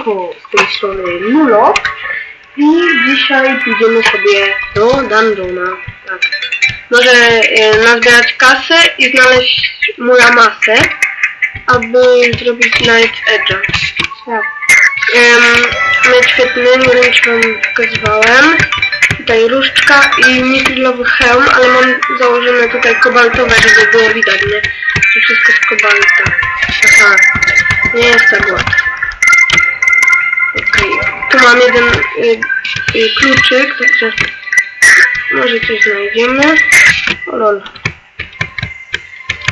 Siemanko, z tej strony Lulo i dzisiaj pójdziemy sobie do dungeona. Tak. Może e, nazbierać kasę i znaleźć Muramasę, aby zrobić Night Edge'a. Tak. Um, mieć świetny, czy wam pokazywałem. Tutaj różdżka i mitrylowy hełm, ale mam założone tutaj kobaltowe, żeby było widać, nie? Że wszystko z kobalta. Aha, nie jest tak łatwo. Okej, tu mam jeden y, y, kluczyk, także może coś znajdziemy. O lol.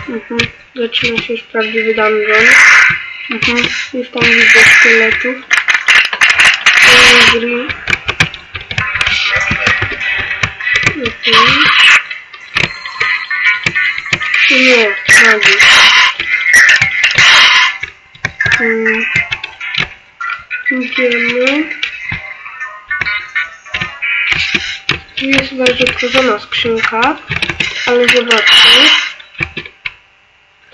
Mhm. Zaczyna się już prawdziwy dungeon. Mhm. Już tam widzę szkieletów. Angry. Mhm. Nie, magii. Już otworzona skrzynka, ale zobaczmy.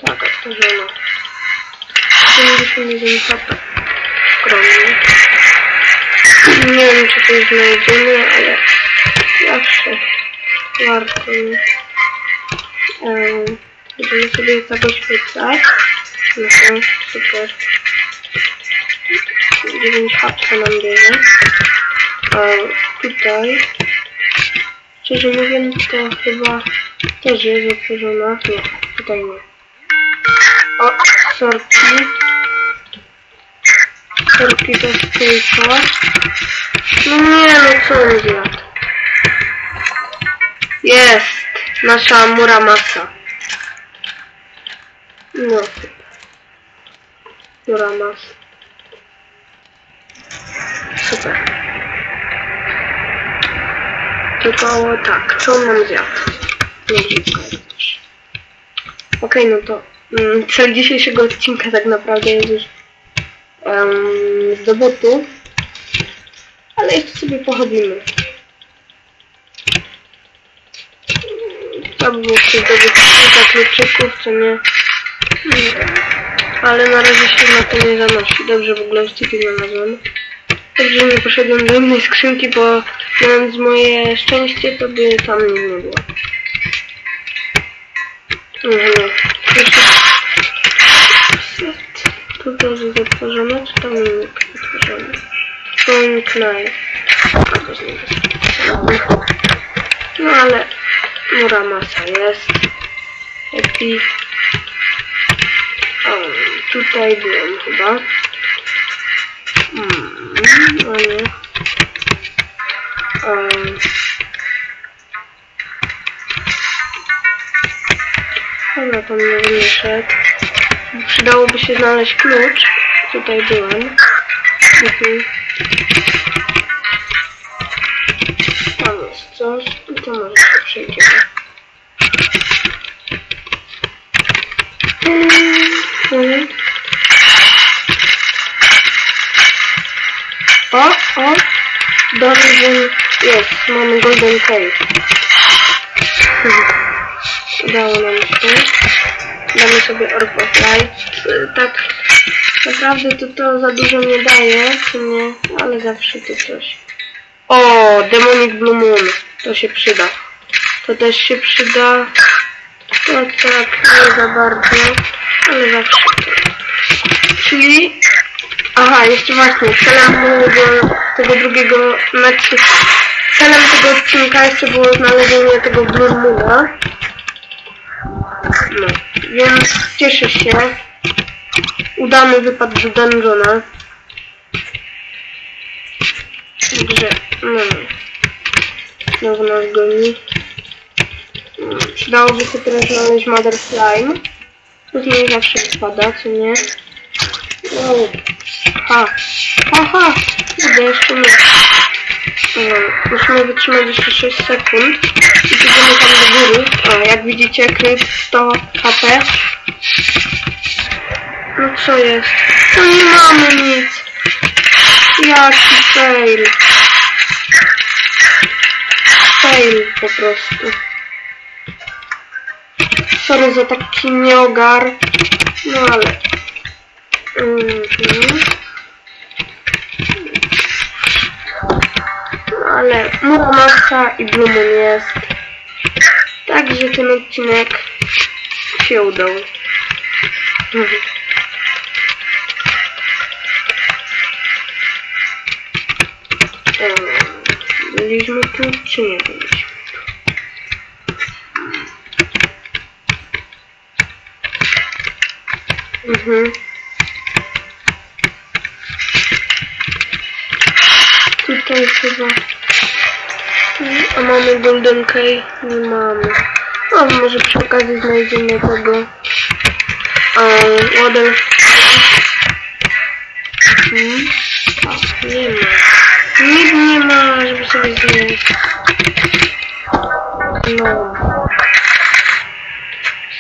Tak, otworzona. 51 HP. Skromnie. Nie wiem, czy coś znajdziemy, ale zawsze warto. Ehm, Będziemy sobie zapoświecać. No to super. 9 hapsa nam bierze. A tutaj, szczerze mówiąc, to chyba też jest otworzona. Nie, tutaj nie. O, sorki. Sorki to tylko. No nie, no co on zjadł? Jest! Nasza Muramasa. No. Muramasa. Super. Tylko tak, co nam zjadł? Okej, no to mm, cel dzisiejszego odcinka tak naprawdę jest już um, zdobyty. Ale jeszcze sobie pochodzimy. To by było zdobyć kilka kluczyków, co nie... Ale na razie się na to nie zanosi. Dobrze w ogóle styki znalazłem. Dobrze, że nie poszedłem do innej skrzynki, bo mając moje szczęście, to by tam nie było. Nie. Jeszcze... Tu też jest otworzone, czy tam. A, też nie jest. No ale Muramasa jest. Happy. O, tutaj byłem chyba. Hmm, no nie. Um, Dobra, tam nie wyszedł. Przydałoby się znaleźć klucz. Tutaj byłem. Mhm. Tam jest coś. I to może się przejdziemy. O! Dungeon jest. Mamy Golden Cave. Udało nam się. Damy sobie Orb of Light. Tak naprawdę to to za dużo nie daje, czy nie? Ale zawsze to coś. O, Demonic Blue Moon. To się przyda. To też się przyda. No tak, nie za bardzo, ale zawsze. Aha, jeszcze właśnie, celem było tego drugiego, znaczy celem tego odcinka jeszcze było znalezienie tego Blue. No, więc cieszę się. Udany wypad do dungeona. Także, no. Znowu nas goni. Przydałoby się teraz znaleźć Mother Slime. To z niej zawsze wypada, co nie? Ha. Ha, ha. Kurde, jeszcze nie. Musimy wytrzymać jeszcze 6 sekund i pójdziemy tam do góry. O, jak widzicie, kryp 100 HP. No co jest? No nie mamy nic. Jaki fail. Fail po prostu. Sorry za taki nieogar. No ale... Mhm. Ale Muramasa i Blumen jest. Także ten odcinek się udał. Byliśmy tu, czy nie byliśmy? Mhm. Tutaj chyba... A mamy Golden Key? Nie mamy. O, może przy okazji znajdziemy tego... Um, Water... Mhm. O, nie ma. Nic nie ma, żeby sobie zjeść. No.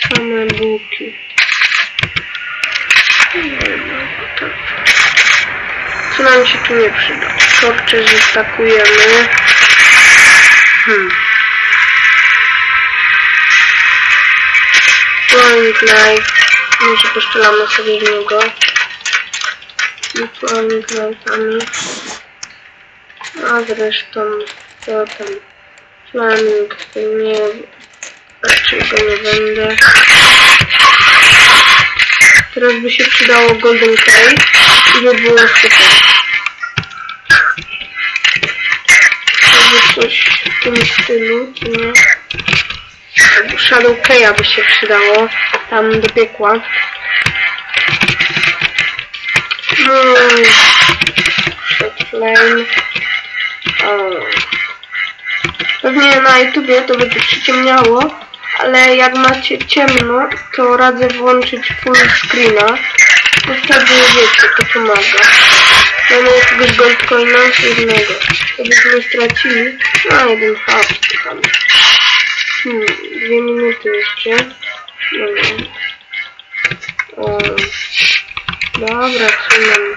Same buki. Nie ma. Tak. Co nam się tu nie przyda? Torcze zestakujemy. Hmm. Point knife. Może poszczelamy sobie w niego. I point knife'ami. A zresztą to tam flaming to nie raczej go nie będę. Teraz by się przydało golden clay i by było super. W tym stylu, czy nie? Albo Shadow Kaya by się przydało tam do piekła. Hmm. Flame. Pewnie na YouTubie to będzie przyciemniało, ale jak macie ciemno, to radzę włączyć full screena, bo wtedy wiecie, to pomaga. Mamy jakiegoś goldcoina, jednego. Gdybyśmy stracili, a jeden hap tam. Hmm, dwie minuty jeszcze. Dobra. O. Dobra, co mam?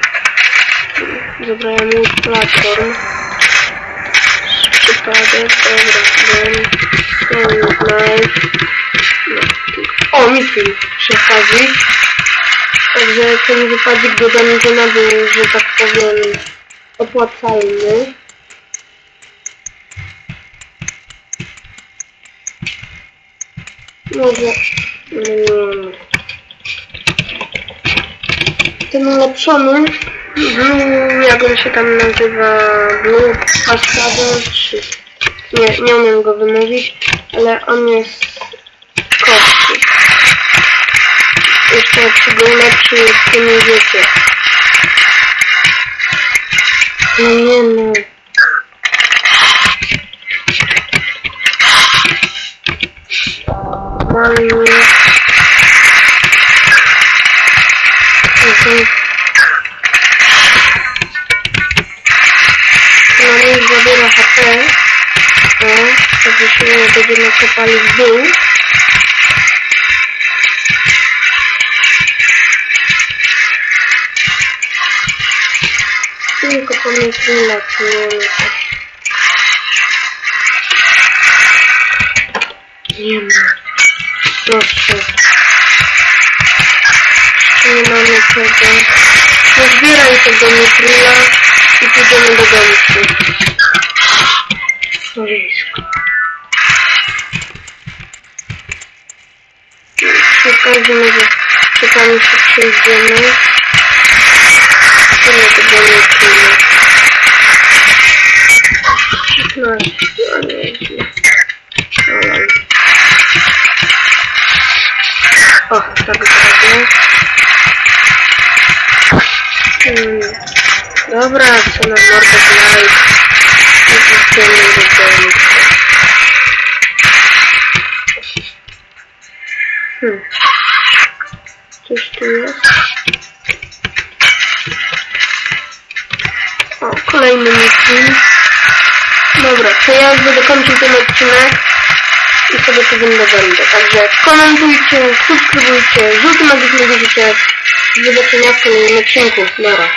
Zabrałem już platform. Przypadek, dobra, wiem. Stone knife. No. O, przy okazji. Także ten wypadek do Dungeona był, że tak powiem, opłacalny. Może... Wiem. Ten ulepszony Blue, jak on się tam nazywa, Blue Cascade, czy... Nie, nie umiem go wymówić, ale on jest Jeszcze jak się go ulepszy, to nie wiecie. No nie no. Mamy... Mhm. No nie zabiera HP. No, to byśmy będzie nakopali w dół. Tylko pomyślimy na tym. Nie ma. Proszę. Jeszcze nie mamy tego. No zbieraj tego Mitrila i pójdziemy do domku. Stoisko. Przy okazji może czekamy się przejdziemy. Tyle tego Mitrila. 16, a nie źle. Dobra. O, tak zrobię. Hmm. Dobra, co na mordę znaleźć. Nie idziemy do kolejny meeting. Dobra, to ja już będę kończył ten odcinek i sobie to będę będę. Także komentujcie, subskrybujcie, żółty magik nie wierzycie. Do zobaczenia w kolejnym odcinku. Nara.